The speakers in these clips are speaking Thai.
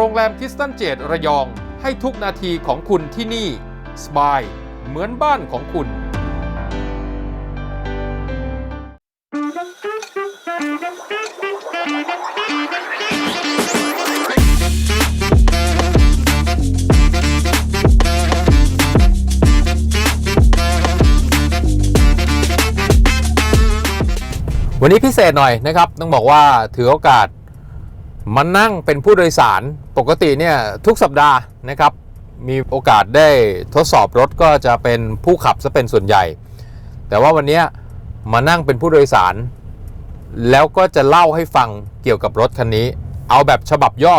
โรงแรมคิสตันเจดระยอง ให้ทุกนาทีของคุณที่นี่สบาย เหมือนบ้านของคุณ วันนี้พิเศษหน่อยนะครับ ต้องบอกว่าถือโอกาส มานั่งเป็นผู้โดยสารปกติเนี่ยทุกสัปดาห์นะครับ มีโอกาสได้ทดสอบรถก็จะเป็นผู้ขับซะเป็นส่วนใหญ่ แต่ว่าวันนี้มานั่งเป็นผู้โดยสาร แล้วก็จะเล่าให้ฟังเกี่ยวกับรถคันนี้ เอาแบบฉบับย่อ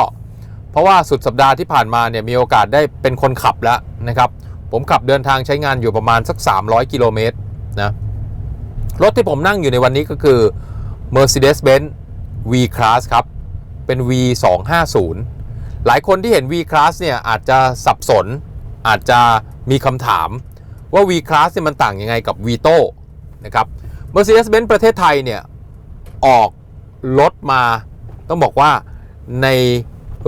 เพราะว่าสุดสัปดาห์ที่ผ่านมาเนี่ยมีโอกาสได้เป็นคนขับแล้วนะครับ ผมขับเดินทางใช้งานอยู่ประมาณสัก 300 กิโลเมตรนะรถที่ผมนั่งอยู่ในวันนี้ก็คือ Mercedes-Benz V-Class ครับ เป็น V 2 5 0 หลายคนที่เห็น V-Class เนี่ยอาจจะสับสน อาจจะมีคำถามว่า V-Class เนี่ยมันต่างยังไงกับ Vito นะครับ Mercedes-Benz ประเทศไทยเนี่ย ออกรถมา ต้องบอกว่าใน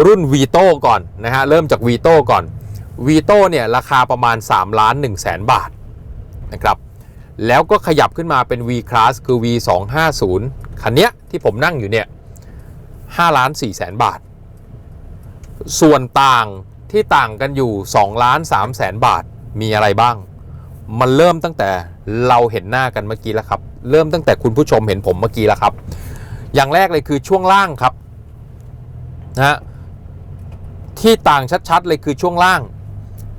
รุ่น Vito ก่อนนะฮะ เริ่มจาก Vito ก่อน Vito เนี่ยราคาประมาณ 3 ล้าน1แสนบาทนะครับ แล้วก็ขยับขึ้นมาเป็น V Class คือ V 2 5 0 คันเนี้ยที่ผมนั่งอยู่เนี่ย 5ล้าน4แสนบาท ส่วนต่างที่ต่างกันอยู่2ล้าน3แสนบาทมีอะไรบ้าง มันเริ่มตั้งแต่เราเห็นหน้ากันเมื่อกี้แล้วครับ เริ่มตั้งแต่คุณผู้ชมเห็นผมเมื่อกี้แล้วครับ อย่างแรกเลยคือช่วงล่างครับนะฮะที่ต่างชัดๆเลยคือช่วงล่าง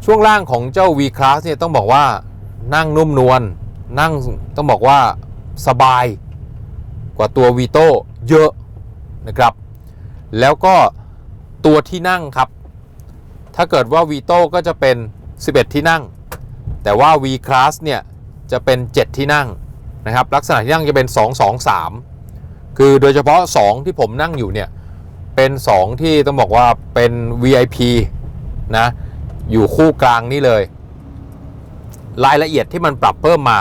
ช่วงล่างของเจ้า V Class เนี่ยต้องบอกว่านั่งนุ่มนวลนั่งต้องบอกว่าสบายกว่าตัว Vito เยอะนะครับ แล้วก็ตัวที่นั่งครับ ถ้าเกิดว่า Vito ก็จะเป็น 11 ที่นั่ง แต่ว่า V Class เนี่ย จะเป็น 7 ที่นั่งนะครับ ลักษณะที่นั่งจะเป็น 2 2 3 คือโดยเฉพาะ 2 ที่ผมนั่งอยู่เนี่ย เป็น 2 ที่ต้องบอกว่าเป็น VIP นะ อยู่คู่กลางนี่เลย รายละเอียดที่มันปรับเพิ่มมา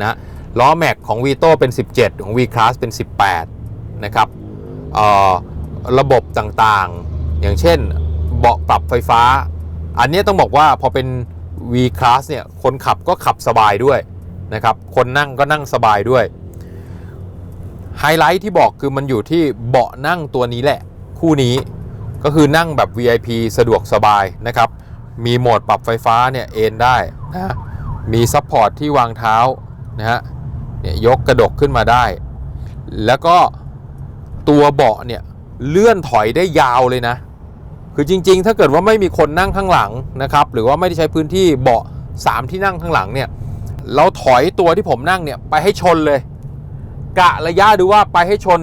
นะล้อแม็กของ Vito เป็น 17 ของ V Class เป็น 18 นะครับ เอ่อ ระบบต่างๆ อย่างเช่นเบาะปรับไฟฟ้า อันนี้ต้องบอกว่าพอเป็น V Class เนี่ยคนขับก็ขับสบายด้วยนะครับ คนนั่งก็นั่งสบายด้วย ไฮไลท์ที่บอกคือมันอยู่ที่เบาะนั่งตัวนี้แหละ คู่นี้ก็คือนั่งแบบ VIP สะดวกสบายนะครับ มีโหมดปรับไฟฟ้าเนี่ยเอนได้นะมีซัพพอร์ตที่วางเท้านะฮะเนี่ยยกกระดกขึ้นมาได้ แล้วก็ตัวเบาะเนี่ย เลื่อนถอยได้ยาวเลยนะ คือจริง ๆ ถ้าเกิดว่าไม่มีคนนั่งข้างหลังนะครับ หรือว่าไม่ได้ใช้พื้นที่เบาะ 3 ที่นั่งข้างหลังเนี่ย เราถอยตัวที่ผมนั่งเนี่ยไปให้ชนเลย กะระยะดูว่าไปให้ชน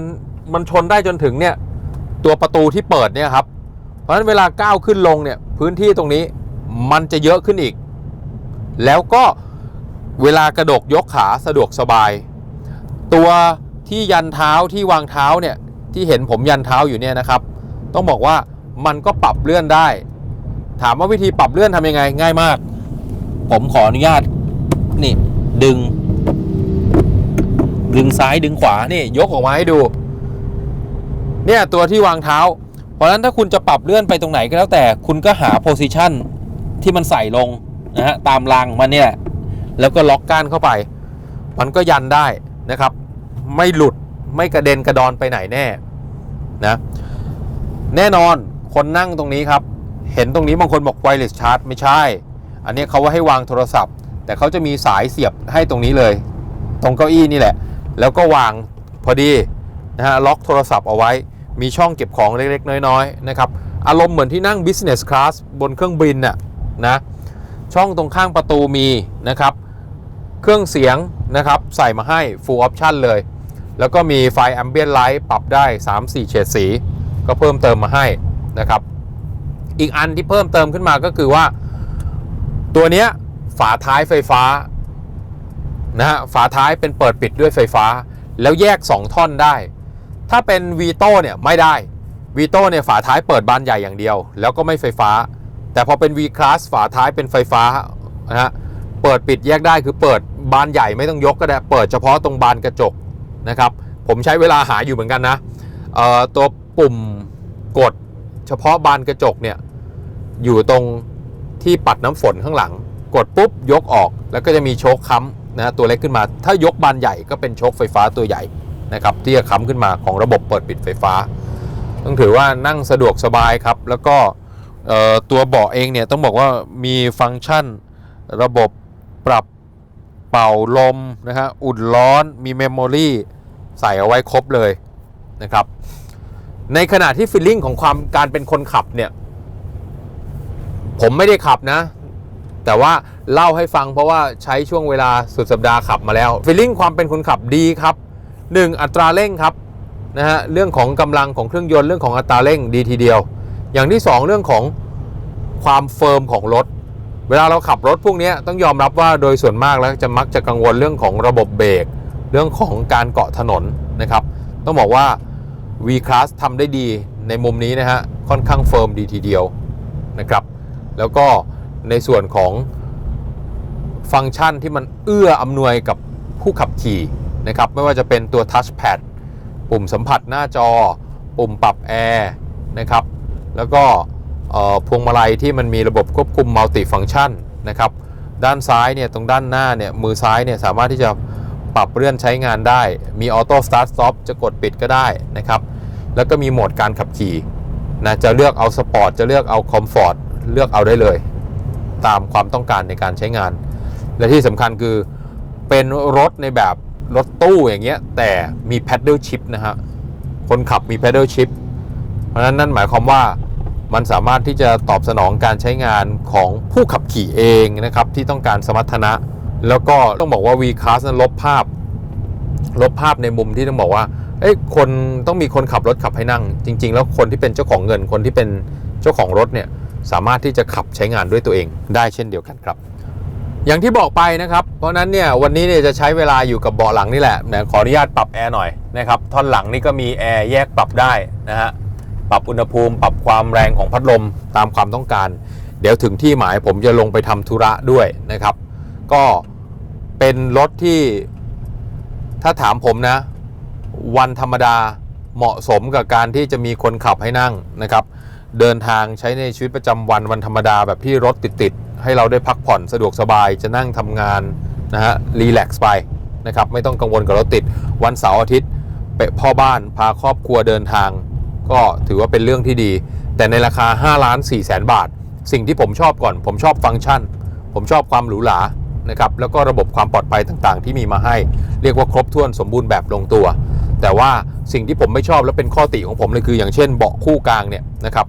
มันชนได้จนถึงเนี่ยตัวประตูที่เปิดเนี่ยครับ เพราะฉะนั้นเวลาก้าวขึ้นลงเนี่ยพื้นที่ตรงนี้มันจะเยอะขึ้นอีก แล้วก็เวลากระดกยกขาสะดวกสบาย ตัวที่ยันเท้าที่วางเท้าเนี่ย ที่เห็นผมยันเท้าอยู่เนี่ยนะครับ ต้องบอกว่ามันก็ปรับเลื่อนได้ ถามว่าวิธีปรับเลื่อนทำยังไง ง่ายมาก ผมขออนุญาตนี่ดึง ดึงซ้ายดึงขวานี่ยกออกมาให้ดู เนี่ยตัวที่วางเท้า เพราะฉะนั้นถ้าคุณจะปรับเลื่อนไปตรงไหนก็แล้วแต่คุณก็หาโพซิชันที่มันใส่ลงนะฮะตามรางมันเนี่ยแล้วก็ล็อกก้านเข้าไป มันก็ยันได้นะครับ ไม่หลุด ไม่กระเด็นกระดอนไปไหนแน่นะแน่นอนคนนั่งตรงนี้ครับ เห็นตรงนี้บางคนบอกไวเลสชาร์จไม่ใช่ อันนี้เขาว่าให้วางโทรศัพท์ แต่เขาจะมีสายเสียบให้ตรงนี้เลย ตรงเก้าอี้นี่แหละ แล้วก็วางพอดีนะฮะล็อกโทรศัพท์เอาไว้ มีช่องเก็บของเล็กๆ น้อยๆนะครับอารมณ์เหมือนที่นั่ง business class บนเครื่องบินน่ะนะช่องตรงข้างประตูมีนะครับ เครื่องเสียงนะครับ ใส่มาให้ full option เลย แล้วก็มีไฟ ambient light ปรับได้ 3-4 เฉดสี ก็เพิ่มเติมมาให้นะครับ อีกอันที่เพิ่มเติมขึ้นมาก็คือว่า ตัวเนี้ยฝาท้ายไฟฟ้านะฮะฝาท้ายเป็นเปิดปิดด้วยไฟฟ้า แล้วแยก 2 ท่อนได้ ถ้าเป็น Vito เนี่ยไม่ได้ Vito เนี่ยฝาท้ายเปิดบานใหญ่อย่างเดียว แล้วก็ไม่ไฟฟ้า แต่พอเป็น V Class ฝาท้ายเป็นไฟฟ้านะฮะเปิดปิดแยกได้คือเปิดบานใหญ่ไม่ต้องยกก็ได้ เปิดเฉพาะตรงบานกระจก นะครับ ผมใช้เวลาหาอยู่เหมือนกันนะตัวปุ่มกดเฉพาะบานกระจกเนี่ยอยู่ตรงที่ปัดน้ำฝนข้างหลัง กดปุ๊บยกออกแล้วก็จะมีโชคค้ำนะฮะตัวเล็กขึ้นมา ถ้ายกบานใหญ่ก็เป็นโชคไฟฟ้าตัวใหญ่นะครับที่จะค้ำขึ้นมาของระบบเปิดปิดไฟฟ้า ต้องถือว่านั่งสะดวกสบายครับ แล้วก็ตัวเบาะเองเนี่ยต้องบอกว่ามีฟังก์ชันระบบปรับ เป่าลมนะฮะอุ่นร้อนมีเมมโมรีใส่เอาไว้ครบเลยนะครับในขณะที่ฟีลลิ่งของความการเป็นคนขับเนี่ย ผมไม่ได้ขับนะ แต่ว่าเล่าให้ฟังเพราะว่าใช้ช่วงเวลาสุดสัปดาห์ขับมาแล้วฟีลลิ่งความเป็นคนขับดีครับ 1. อัตราเร่งครับนะฮะเรื่องของกำลังของเครื่องยนต์เรื่องของอัตราเร่งดีทีเดียว อย่างที่ 2 เรื่องของความเฟิร์มของรถ เวลาเราขับรถพวกนี้ต้องยอมรับว่าโดยส่วนมากแล้วจะมักจะกังวลเรื่องของระบบเบรกเรื่องของการเกาะถนนนะครับ ต้องบอกว่า V-Class ทำได้ดีในมุมนี้นะฮะค่อนข้างเฟิร์มดีทีเดียวนะครับแล้วก็ในส่วนของฟังก์ชันที่มันเอื้ออำนวยกับผู้ขับขี่นะครับไม่ว่าจะเป็นตัว Touchpad ปุ่มสัมผัสหน้าจอ ปุ่มปรับแอร์นะครับแล้วก็ พวงมาลัยที่มันมีระบบควบคุมมัลติฟัง c t ชันนะครับด้านซ้ายเนี่ยตรงด้านหน้าเนี่ยมือซ้ายเนี่ยสามารถที่จะปรับเลื่อนใช้งานได้ มีออโต้สตาร์ทสต็อปจะกดปิดก็ได้นะครับแล้วก็มีโหมดการขับขี่นะจะเลือกเอาสปอร์ตจะเลือกเอาคอมฟอร์ตเลือกเอาได้เลย ตามความต้องการในการใช้งาน และที่สำคัญคือเป็นรถในแบบรถตู้อย่างเงี้ยแต่มี paddle shift นะฮะคนขับมี paddle shift เพราะฉะนั้นนั่นหมายความว่า มันสามารถที่จะตอบสนองการใช้งานของผู้ขับขี่เองนะครับ ที่ต้องการสมรรถนะ แล้วก็ต้องบอกว่า V-Class นั้นลบภาพ ลบภาพในมุมที่ต้องบอกว่าเอ้ยคนต้องมีคนขับรถขับให้นั่ง จริง ๆ แล้วคนที่เป็นเจ้าของเงินคนที่เป็นเจ้าของรถเนี่ยสามารถที่จะขับใช้งานด้วยตัวเองได้เช่นเดียวกันครับ อย่างที่บอกไปนะครับ เพราะฉะนั้นเนี่ยวันนี้เนี่ยจะใช้เวลาอยู่กับเบาะหลังนี่แหละนะขออนุญาตปรับแอร์หน่อยนะครับท่อนหลังนี่ก็มีแอร์แยกปรับได้นะฮะ ปรับอุณหภูมิ ปรับความแรงของพัดลมตามความต้องการ เดี๋ยวถึงที่หมายผมจะลงไปทำธุระด้วยนะครับ ก็เป็นรถที่ถ้าถามผมนะ วันธรรมดาเหมาะสมกับการที่จะมีคนขับให้นั่งนะครับ เดินทางใช้ในชีวิตประจำวันวันธรรมดาแบบที่รถติดๆให้เราได้พักผ่อนสะดวกสบายจะนั่งทำงานนะฮะรีแลกซ์ไปนะครับ ไม่ต้องกังวลกับรถติด วันเสาร์อาทิตย์เปะพ่อบ้านพาครอบครัวเดินทาง ก็ถือว่าเป็นเรื่องที่ดี แต่ในราคา5ล้าน4แสนบาท สิ่งที่ผมชอบก่อน ผมชอบฟังก์ชัน ผมชอบความหรูหรานะครับแล้วก็ระบบความปลอดภัยต่างๆ ที่มีมาให้ เรียกว่าครบถ้วนสมบูรณ์แบบลงตัว แต่ว่าสิ่งที่ผมไม่ชอบและเป็นข้อติของผมเลยคือ อย่างเช่นเบาะคู่กลางเนี่ยนะครับ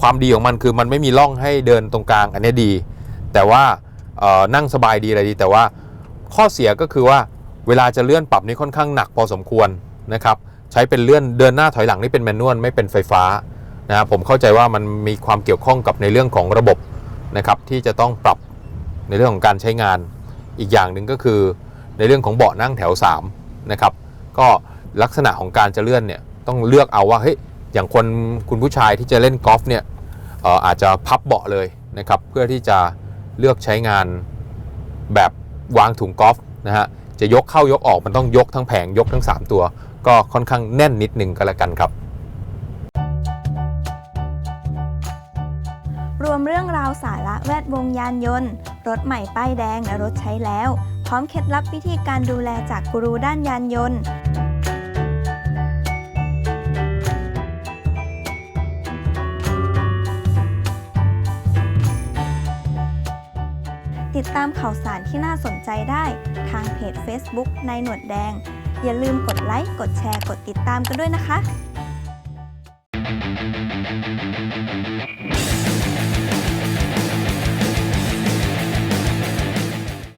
ความดีของมันคือมันไม่มีร่องให้เดินตรงกลางอันนี้ดี แต่ว่านั่งสบายดีอะไรดี แต่ว่าข้อเสียก็คือว่าเวลาจะเลื่อนปรับนี่ค่อนข้างหนักพอสมควรนะครับ ใช้เป็นเลื่อนเดินหน้าถอยหลังนี่เป็นแมนนวลไม่เป็นไฟฟ้านะครับผมเข้าใจว่ามันมีความเกี่ยวข้องกับในเรื่องของระบบนะครับที่จะต้องปรับในเรื่องของการใช้งาน อีกอย่างหนึ่งก็คือในเรื่องของเบาะนั่งแถว3นะครับก็ลักษณะของการจะเลื่อนเนี่ยต้องเลือกเอาว่าเฮ้ยอย่างคนคุณผู้ชายที่จะเล่นกอล์ฟเนี่ยเอ่ออาจจะพับเบาะเลยนะครับเพื่อที่จะเลือกใช้งานแบบวางถุงกอล์ฟนะฮะจะยกเข้ายกออกมันต้องยกทั้งแผงยกทั้ง 3 ตัว ก็ค่อนข้างแน่นนิดนึงก็แล้วกันครับ รวมเรื่องราวสาระแวดวงยานยนต์ รถใหม่ป้ายแดงและรถใช้แล้ว พร้อมเคล็ดลับวิธีการดูแลจากกูรูด้านยานยนต์ติดตามข่าวสารที่น่าสนใจได้ทางเพจ Facebook นายหนวดแดง อย่าลืมกดไลค์ กดแชร์ กดติดตามกันด้วยนะคะ